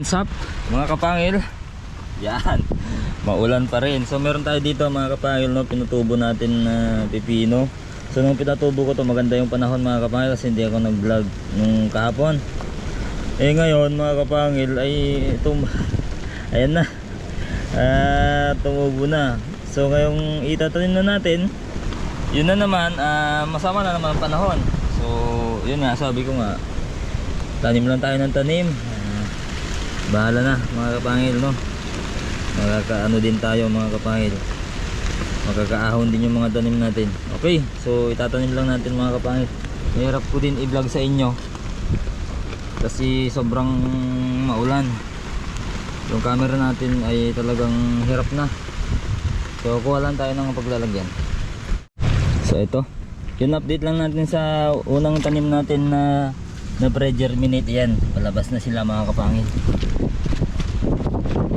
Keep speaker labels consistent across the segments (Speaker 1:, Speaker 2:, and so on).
Speaker 1: What's up mga kapangil? Yan. Maulan pa rin. So meron tayo dito mga kapangil no, pinutubo natin na pipino. So nung pinatubo ko to maganda yung panahon mga kapangil kasi hindi ako nag-vlog nung kahapon. Eh ngayon mga kapangil ay tum ayan na. Ah, tumubo na. So ngayong itatanim na natin, yun na naman, ah, masama na naman ang panahon. So yun nga, sabi ko nga, tanim lang tayo ng tanim. Ah, bahala na mga kapangil no? Magkakaano din tayo mga kapangil. Magkakaahon din yung mga tanim natin. Okay so itatanim lang natin mga kapangil. Mahirap ko din i-vlog sa inyo. Kasi sobrang maulan. Yung camera natin ay talagang hirap na. So kuha lang tayo ng paglalagyan so ito. Yun update lang natin sa unang tanim natin na na pre-germinate yan. Palabas na sila mga kapangil.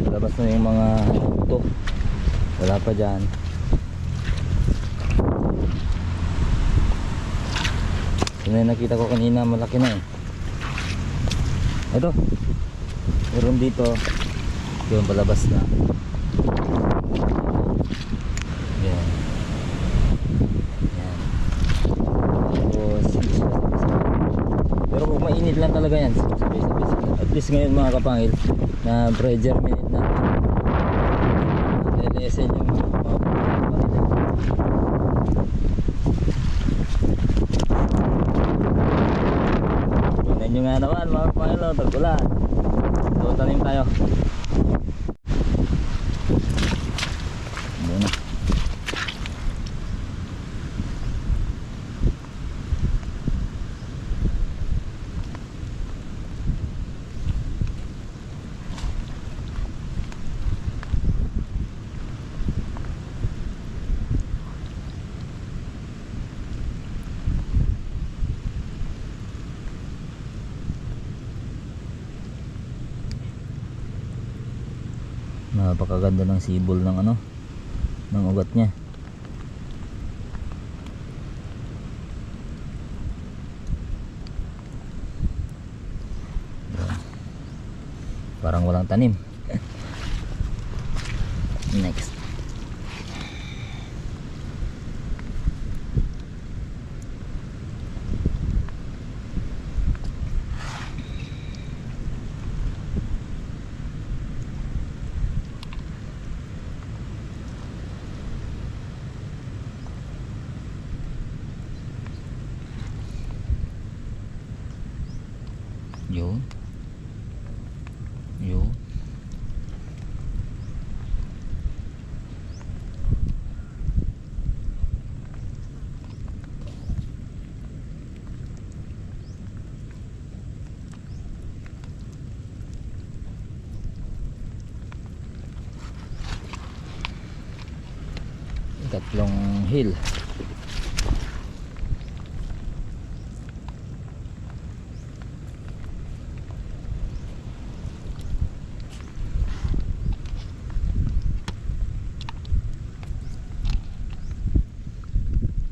Speaker 1: Palabas na yung mga buto wala pa dyan. Yun yung nakita ko kanina malaki na eh. Ito. Meron dito. Yun palabas na yan yan tapos mainit lang talaga yan. At least ngayon mga kapangil na pre-germinate na. Lilesen yung mga Tingnan nyo nga naman mga kapangil so tanim tayo muna napakaganda ng sibol ng ano ng ugat niya. Parang walang tanim. Next yun yun tatlong hill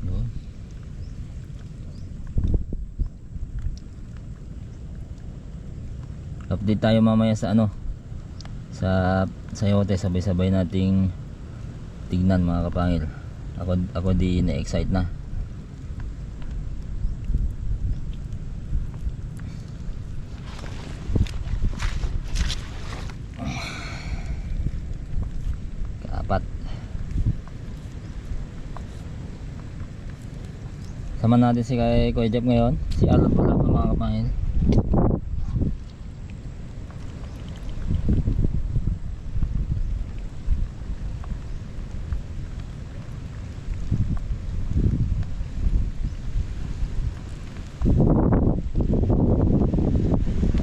Speaker 1: Yun. Update tayo mamaya sa ano sa sayote sabay-sabay nating tignan mga kapangil. Ako ako di na-excite na. Kaapat. Sama natin si kay Kuya Jeff ngayon. Si Alan pala mga kapangil.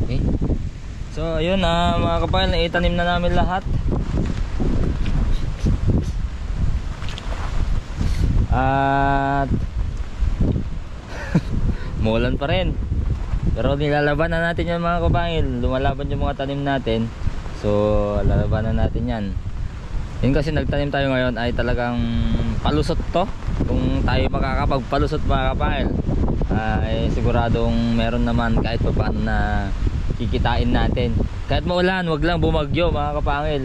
Speaker 1: Okay. So ayun ah mga kapangil, naitanim na namin lahat. At Mulan pa rin. Pero nilalaban na natin yan mga kabangil. Lumalaban yung mga tanim natin. So, lalaban na natin yan. Yun kasi nagtanim tayo ngayon ay talagang palusot to. Kung tayo makakapagpalusot mga kabangil, ay siguradong meron naman kahit pa paano na kikitain natin. Kahit maulan, wag lang bumagyo mga kapangil.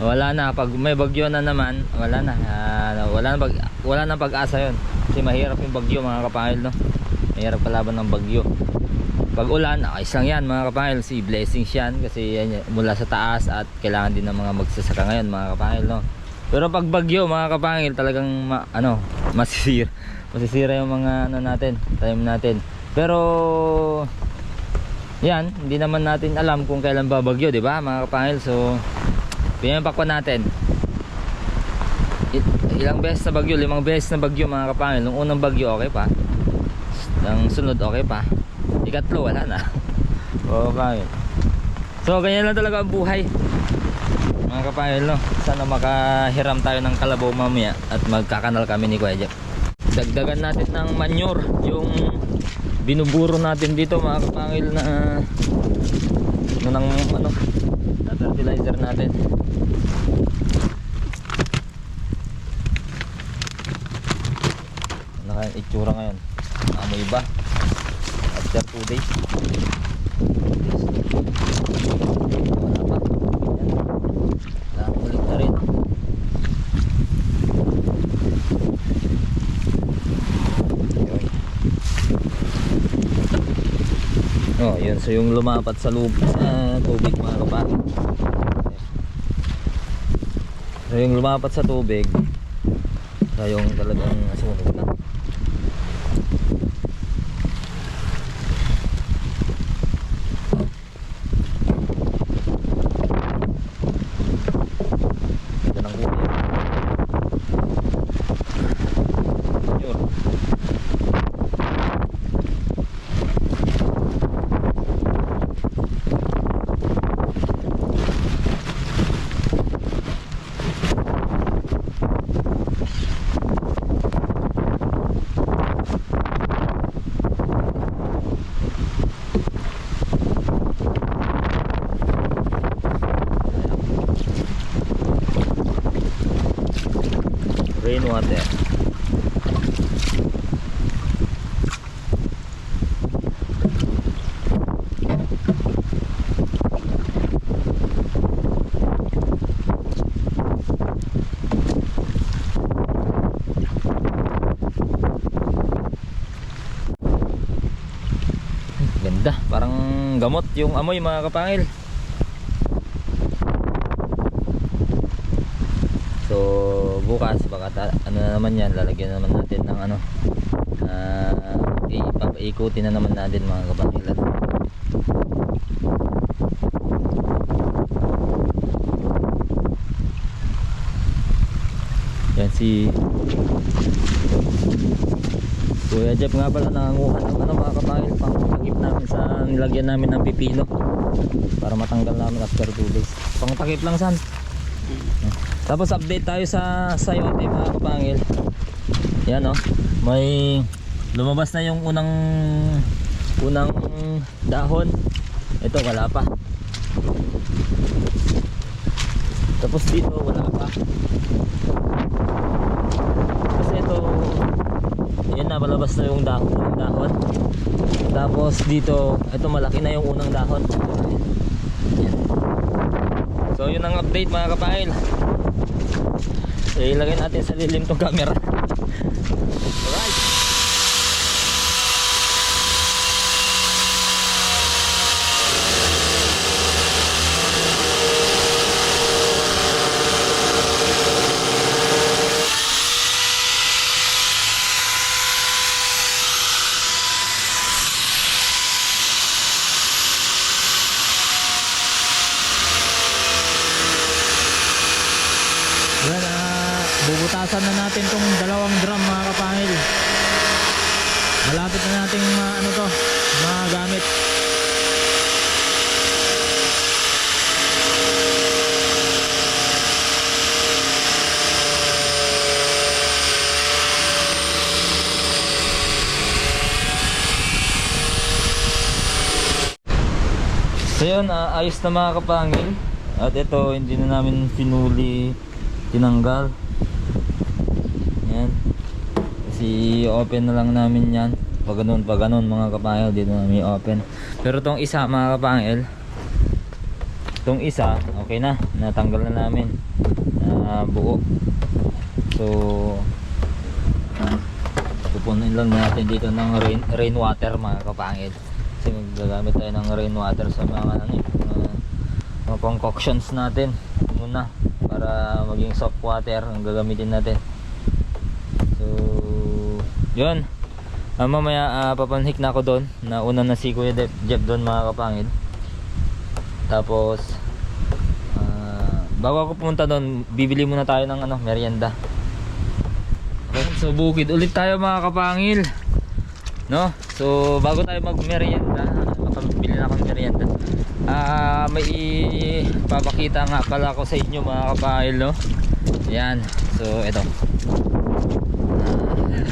Speaker 1: Wala na pag may bagyo na naman, wala na. Ah, wala na pag wala na pag-asa 'yon. Kasi mahirap yung bagyo mga kapangil no. Mahirap kalaban ng bagyo. Pag ulan, ayos lang yan mga kapangil. Si blessings yan kasi yan, mula sa taas at kailangan din ng mga magsasaka ngayon mga kapangil no. Pero pag bagyo mga kapangil talagang ma, ano, masisira. Masisira yung mga ano natin, tanim natin. Pero yan, hindi naman natin alam kung kailan babagyo, di ba mga kapangil? So, pinapakwa natin. Il- ilang beses na bagyo, limang beses na bagyo mga kapangil. Nung unang bagyo, okay pa. Ang sunod, okay pa. Ikatlo, wala na. Kapangil. So, ganyan lang talaga ang buhay. Mga kapangil, no? Sana makahiram tayo ng kalabaw mamaya at magkakanal kami ni Kuya Jeff. Dagdagan natin ng manure yung binuburo natin dito mga kapangil na ano ng ano na fertilizer natin. Ano kaya itsura ngayon? Amoy ba? After 2 days? Wala pa. Nakakulit na rin Yun. Yun. So yung lumapat sa lub sa tubig mga kapatid. So yung lumapat sa tubig, siya yung talagang sunog na. Ganda ng kulay. Yun. rainwater ganda parang gamot yung amoy mga kapangil So bukas baka ta- ano na naman yan lalagyan na naman natin ng ano uh, ipapaikutin na naman natin mga kapangilan. Yan si Kuya Jeff nga pala nanganguha ng ano mga kapangil pang takip namin sa nilagyan namin ng pipino para matanggal namin after 2 days. Pang takip lang san. Tapos update tayo sa sayote mga kapangil. Yan oh. May lumabas na yung unang unang dahon. Ito wala pa. Tapos dito wala pa. Kasi ito yan na malabas na yung dahon, dahon. Tapos dito ito malaki na yung unang dahon. Yan. So yun ang update mga kapangil. Eh, ilagay natin sa lilim tong camera. Bubutasan na natin tong dalawang drum mga kapangil. Malapit na nating ma- ano to, magamit. So yun, ah, ayos na mga kapangil. At ito, hindi na namin pinuli, tinanggal. Yan. Kasi open na lang namin yan. pag ganun, pag ganun mga kapangil, dito na may open. Pero tong isa mga kapangil, tong isa, okay na, natanggal na namin na buo. So, pupunin lang natin dito ng rain, rainwater mga kapangil. Kasi magagamit tayo ng rainwater sa mga ano, mga, mga concoctions natin muna para maging soft water ang gagamitin natin. Yun. Ah, mamaya ah, papanhik na ako doon. Nauna na si Kuya Jeff doon mga kapangil. Tapos, ah, bago ako pumunta doon, bibili muna tayo ng ano, merienda. So bukid ulit tayo mga kapangil. No? So bago tayo mag-merienda, makabili na akong merienda. Ah, may ipapakita nga pala ako sa inyo mga kapangil, no? Yan. So ito.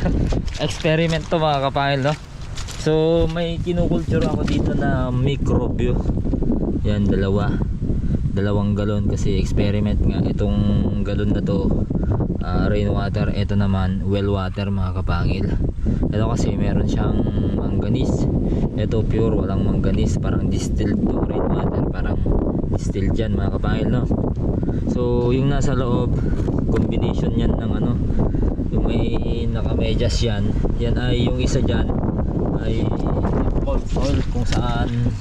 Speaker 1: Experiment to mga kapangil, no? So may kinukulture ako dito na microbio. Yan dalawa. Dalawang galon kasi experiment nga. Itong galon na to ah, rainwater ito naman well water mga kapangil. Ito kasi meron siyang manganese. Ito pure walang manganese. Parang distilled to rainwater parang distilled yan mga kapangil no? So yung nasa loob combination yan ng ano yung may nakamedyas yan yan ay yung isa dyan ay mold oil kung saan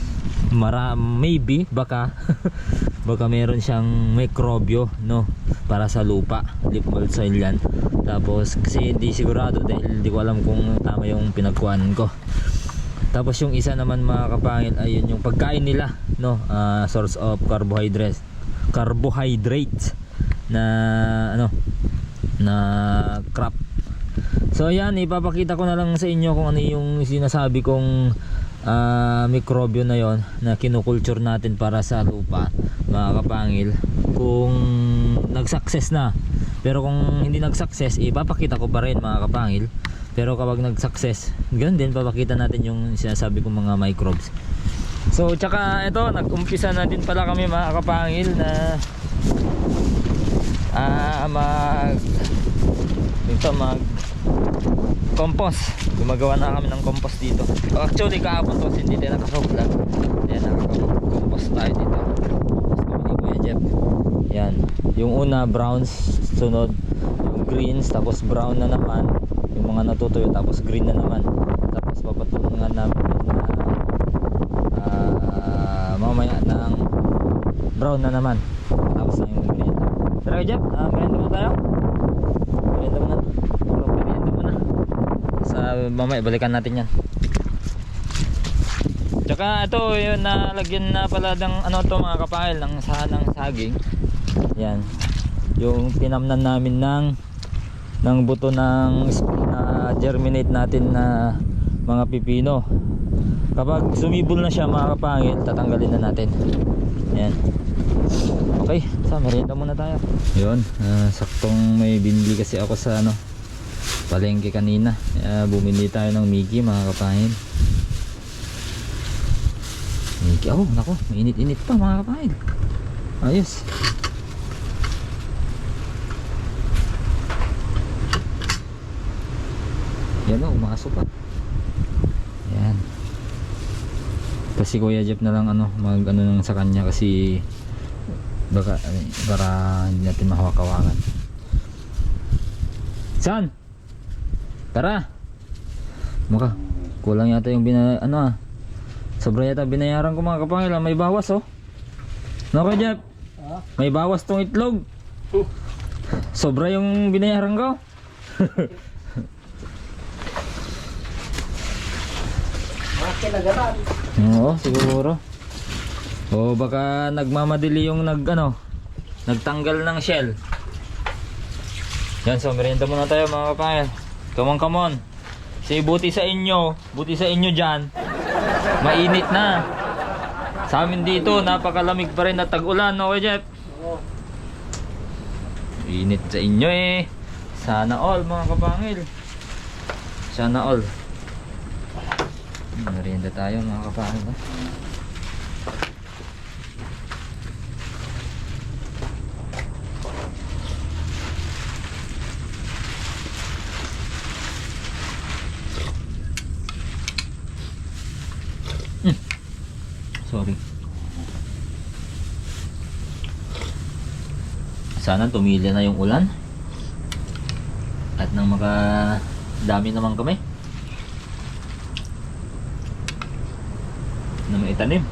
Speaker 1: mara maybe baka baka meron siyang mikrobyo no para sa lupa deep mold soil yan. Tapos kasi hindi sigurado dahil hindi ko alam kung tama yung pinagkuhanan ko. Tapos yung isa naman mga kapangil ay yun yung pagkain nila no Ah, source of carbohydrates carbohydrates na ano na crop So ayan, ipapakita ko na lang sa inyo kung ano yung sinasabi kong ah, mikrobyo na yon na kinukulture natin para sa lupa, mga kapangil. Kung nag-success na. Pero kung hindi nag-success, ipapakita ko pa rin mga kapangil. Pero kapag nag-success, ganun din papakita natin yung sinasabi kong mga microbes. So tsaka ito, nag-umpisa na din pala kami mga kapangil na ah mag dito mag compost. Gumagawa na kami ng compost dito. Actually kahapon to hindi tayo nakaka-vlog yan nakaka-compost tayo dito. Kuya Jeff yan. Yung una browns sunod yung greens tapos brown na naman. Yung mga natutuyo tapos green na naman. Tapos papatungan namin na ah, mamaya ng brown na naman tapos na yung green pero Jeff? Uh, merienda muna tayo? Merienda muna. Puro merienda muna. Sa mamaya balikan natin yan. Tsaka ito yun nalagyan na pala ng ano to mga kapahil ng sa ng saging. Yan. Yung tinamnan namin ng ng buto ng na germinate natin na mga pipino. Kapag sumibol na siya mga kapangil tatanggalin na natin. Yan. Okay sa merienda muna tayo. Yun ah, saktong may binili kasi ako sa ano palengke kanina. Kaya bumili tayo ng Mickey mga kapangil Mickey oh nako mainit-init pa mga kapangil ayos. Yan o umasok pa. Yan. Kasi Kuya Jeff na lang ano mag ano nang sa kanya kasi baka para hindi natin mahawak-hawakan San? Tara Maka kulang yata yung bina ano ah sobra yata binayaran ko mga kapangil ah. may bawas oh no Kuya Jeff? may bawas tong itlog sobra yung binayaran ko Oo, siguro. O baka nagmamadali yung nag ano, nagtanggal ng shell. Yan, so merienda muna tayo mga kapangil. Come on, come on. Say buti sa inyo, buti sa inyo diyan. Mainit na. Sa amin dito, napakalamig pa rin at tag-ulan, no, Kuya Jeff? Init sa inyo eh. Sana all mga kapangil. Sana all. Merienda tayo mga kapangil. no? Sana tumili na yung ulan. At nang maka dami naman kami. Na may itanim.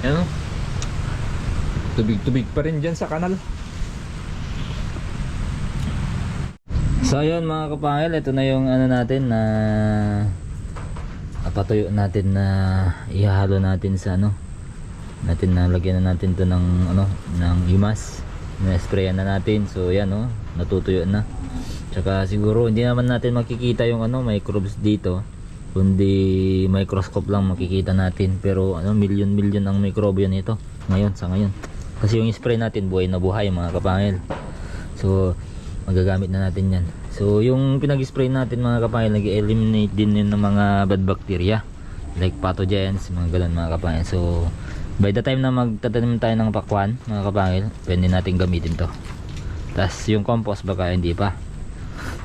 Speaker 1: Ano?
Speaker 2: Tubig-tubig pa rin dyan sa kanal.
Speaker 1: So ayun mga kapangil, ito na yung ano natin na patuyo natin na ihahalo natin sa ano natin na lagyan na natin to ng ano ng imas na sprayan na natin. So yan oh natutuyo na. Tsaka siguro hindi naman natin makikita yung ano microbes dito kundi microscope lang makikita natin. Pero ano million million ang microbe nito ngayon sa ngayon kasi yung spray natin buhay na buhay mga kapangil. So magagamit na natin yan. So yung pinag-spray natin mga kapangil nag-eliminate din yun ng mga bad bacteria. Like pathogens mga ganun mga kapangil. So by the time na magtatanim tayo ng pakwan mga kapangil pwede natin gamitin to. Tas yung compost baka hindi pa.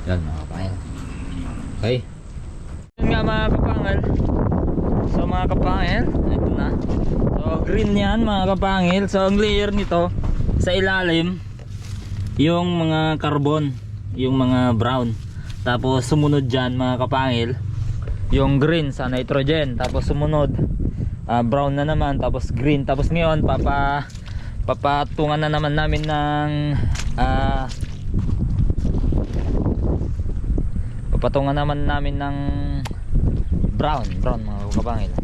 Speaker 1: Yan mga kapangil. Okay. Yun nga mga kapangil. So mga kapangil ito na so green yan mga kapangil. So ang layer nito sa ilalim yung mga carbon yung mga brown. Tapos sumunod dyan mga kapangil yung green sa nitrogen. Tapos sumunod ah, brown na naman tapos green. Tapos ngayon papa papatungan na naman namin ng ah, papatungan naman namin ng brown. Brown mga kapangil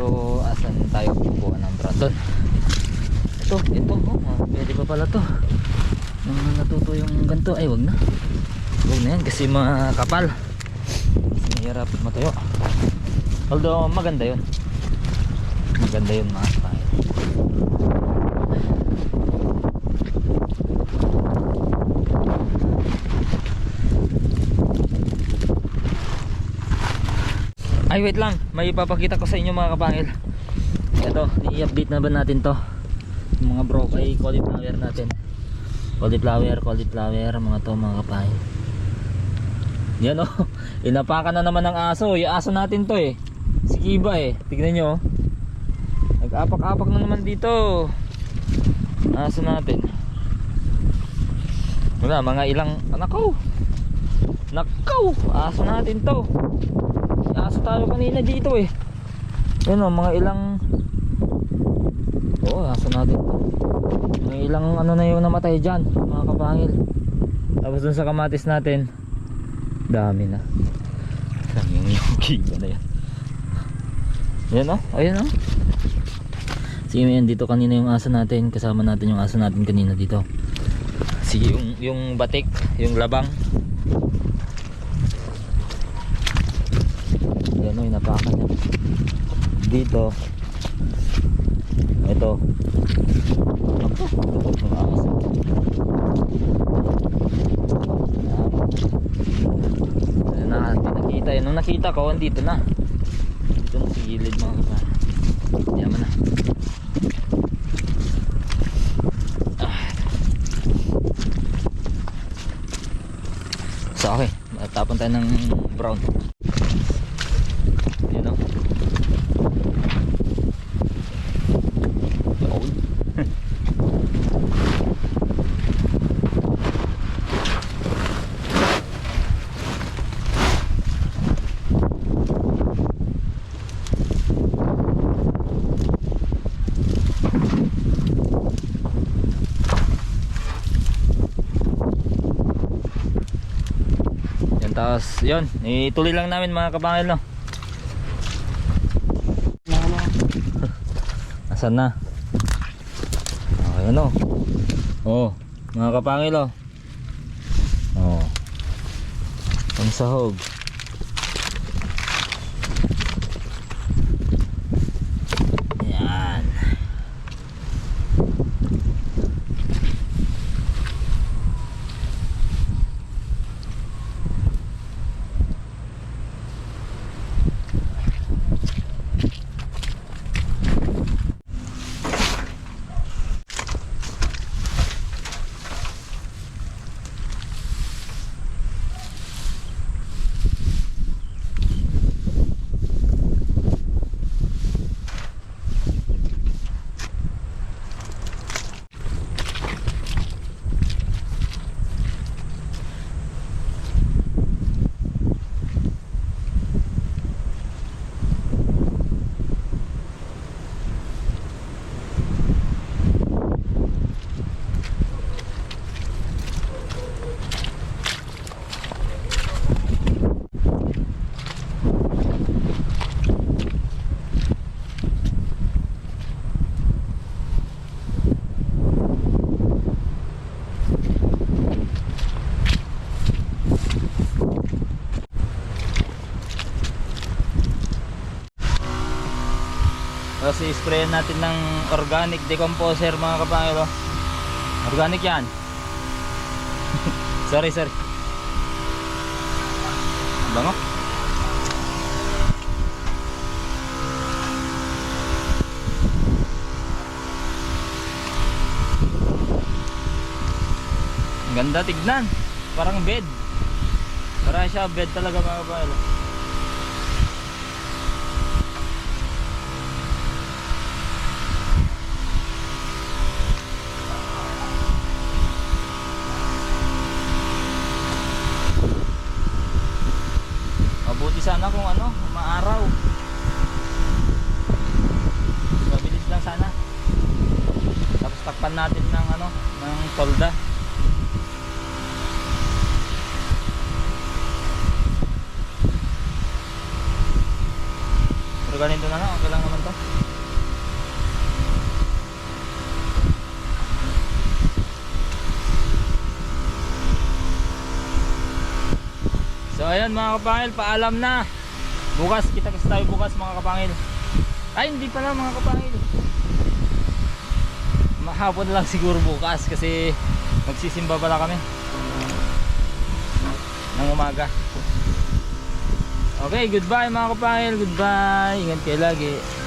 Speaker 1: so asan tayo kukuha ng doon ito ito oh, ah, pwede pa pala to. Nung natuto yung ganito ay wag na. Wag na yan kasi makapal kasi mahirap matuyo. Although maganda yun. Maganda yun mga kapangil Ay wait lang, may ipapakita ko sa inyo mga kapangil. Ito, i-update na ba natin to? Yung mga bro ay cauliflower natin. Cauliflower, cauliflower, mga to mga kapangil. Yan oh, inapakan na naman ng aso. Yung aso natin to eh. Si Kiba eh. Tignan nyo. oh. Nag-apak-apak na naman dito. Aso natin. Wala, mga ilang, nakaw. Nakaw, aso natin to. Aso tayo kanina dito eh. Yan o, mga ilang Oo, aso natin. Mga ilang ano na yung namatay dyan, mga kapangil. Tapos dun sa kamatis natin, dami na. Dami yung kiba na yan. Yan o, ayun o. Sige yan, dito kanina yung aso natin. Kasama natin yung aso natin kanina dito. Sige, yung, yung batik, yung labang. Yan o, inapakan niya. Dito. Ito. Yan na, nakita yun. Nung nakita ko, andito na. Dito na sa gilid mga kapatid. Yaman na. Ah. So okay, tapon tayo ng brown. Yun o. Yun. Yan tapos yun, ituloy lang namin mga kabangil no. Asan na? Okay ano? Oh, mga kapangil oh. Oh. Ang sahog. Yan. Tapos i-spray natin ng organic decomposer mga kapangil. oh. Organic yan. sorry, sorry. Bango. Ang Ganda tignan. Parang bed. Parang siya bed talaga mga kapangil. oh. Mabuti sana kung ano, maaraw. Mabilis lang sana. Takpan natin ng ano, ng tolda. Pero ganito na lang, okay lang naman to. So ayun mga kapangil, paalam na. Bukas, kita kasi tayo bukas mga kapangil. Ay, hindi pala mga kapangil. Mahapon lang siguro bukas kasi magsisimba pala kami. Ng umaga. Okay, goodbye mga kapangil. Goodbye. Ingat kayo lagi.